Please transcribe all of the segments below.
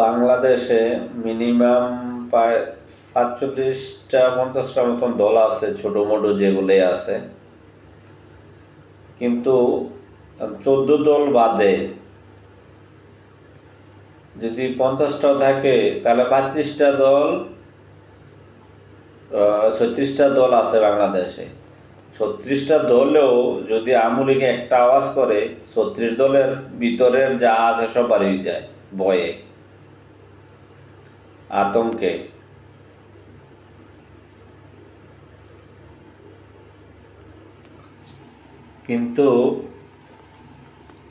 বাংলাদেশে মিনিমাম প্রায় পাঁচচল্লিশটা পঞ্চাশটা মতন দল আছে, ছোটো মোটো যেগুলো আছে। কিন্তু চোদ্দ দল বাদে যদি পঞ্চাশটাও থাকে, তাহলে পঁয়ত্রিশটা দল ছত্রিশটা দল আছে বাংলাদেশে। ছত্রিশটা দলেও যদি আমুলিকে একটা আওয়াজ করে, ছত্রিশ দলের ভিতরের যা আছে সব বাড়িয়ে যায়, ভয়ে। আতঙ্কে। কিন্তু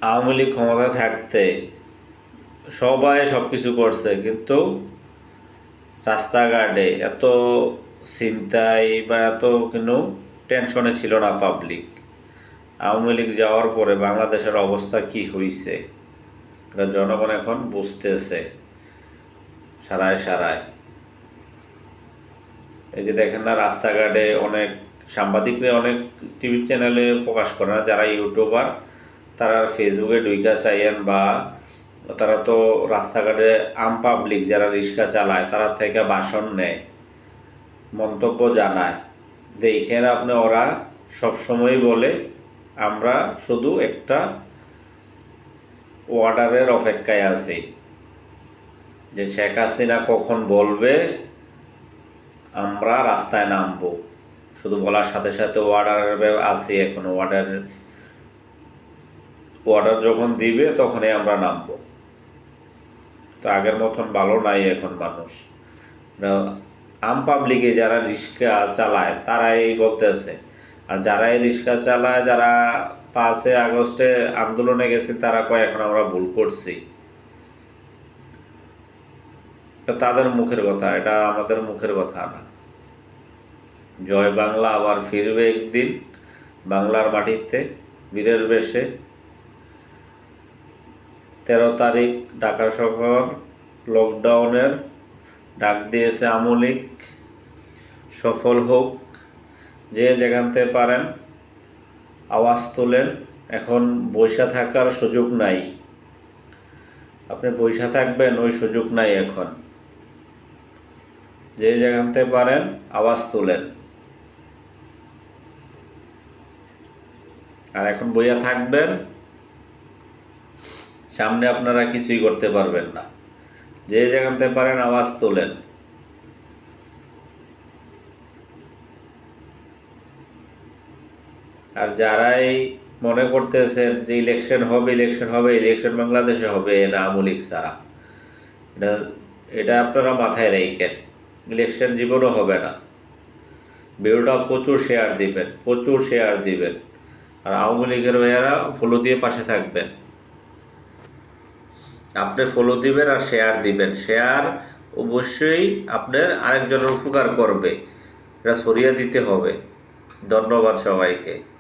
আওয়ামী লীগ ক্ষমতা থাকতে সবাই সব কিছু করছে, কিন্তু রাস্তাঘাটে এত চিন্তায় বা এত কিন্তু টেনশনে ছিল না পাবলিক আওয়ামী লীগ যাওয়ার পরে বাংলাদেশের অবস্থা কি হয়েছে এটা জনগণ এখন বুঝতেছে। সারায় সারায়। এই যে দেখেন না, রাস্তাঘাটে অনেক সাংবাদিকরা অনেক টিভি চ্যানেলে প্রকাশ করে না, যারা ইউটিউবার, তারা ফেসবুকে ডুইকা চাইয়েন বা তারা তো রাস্তাঘাটে আম পাবলিক যারা রিক্সা চালায়, তারা থেকে ভাষণ নেয়, মন্তব্য জানায়। দেখেন আপনি, ওরা সবসময় বলে, আমরা শুধু একটা অর্ডারের অপেক্ষায় আছি। যে শেখ হাসিনা কখন বলবে, আমরা রাস্তায় নামবো। শুধু বলার সাথে সাথে অর্ডার আছি এখন। অর্ডার অর্ডার যখন দিবে, তখনই আমরা নামবো। তো আগের মতন ভালো নাই এখন মানুষ। আম পাবলিকে যারা রিক্সা চালায়, তারাই বলতেছে। আর যারা এই রিক্সা চালায়, যারা পাঁচে আগস্টে আন্দোলনে গেছে, তারা কয়, এখন আমরা ভুল করছি। এটা তাদের মুখের কথা, এটা আমাদের মুখের কথা না। জয় বাংলা আবার ফিরবে একদিন বাংলার মাটিতে, বীরের বেশে। তেরো তারিখ ঢাকা শহর লকডাউনের ডাক দিয়েছে আমলিক। সফল হোক, যে যেখানতে পারেন, আওয়াজ তোলেন। এখন বৈশা থাকার সুযোগ নাই। আপনি বৈশা থাকবেন, ওই সুযোগ নাই এখন। যে যেখানতে পারেন আওয়াজ তোলেন। আর এখন বইয়া থাকবেন, সামনে আপনারা কিছুই করতে পারবেন না। যে যেখানতে পারেন আওয়াজ তোলেন। আর যারাই মনে করতেছেন যে ইলেকশন হবে ইলেকশন হবে, ইলেকশন বাংলাদেশে হবে না আমলিক ছাড়া এটা এটা আপনারা মাথায় রেখেন। ইলেকশন জীবনও হবে না। ভিডিওটা প্রচুর শেয়ার দিবেন, প্রচুর শেয়ার দিবেন। আর আওয়ামী লীগের ভাইয়ারা ফলো দিয়ে পাশে থাকবেন। আপনি ফলো দিবেন আর শেয়ার দিবেন। শেয়ার অবশ্যই আপনার আরেকজনের উপকার করবে। এটা সরিয়ে দিতে হবে। ধন্যবাদ সবাইকে।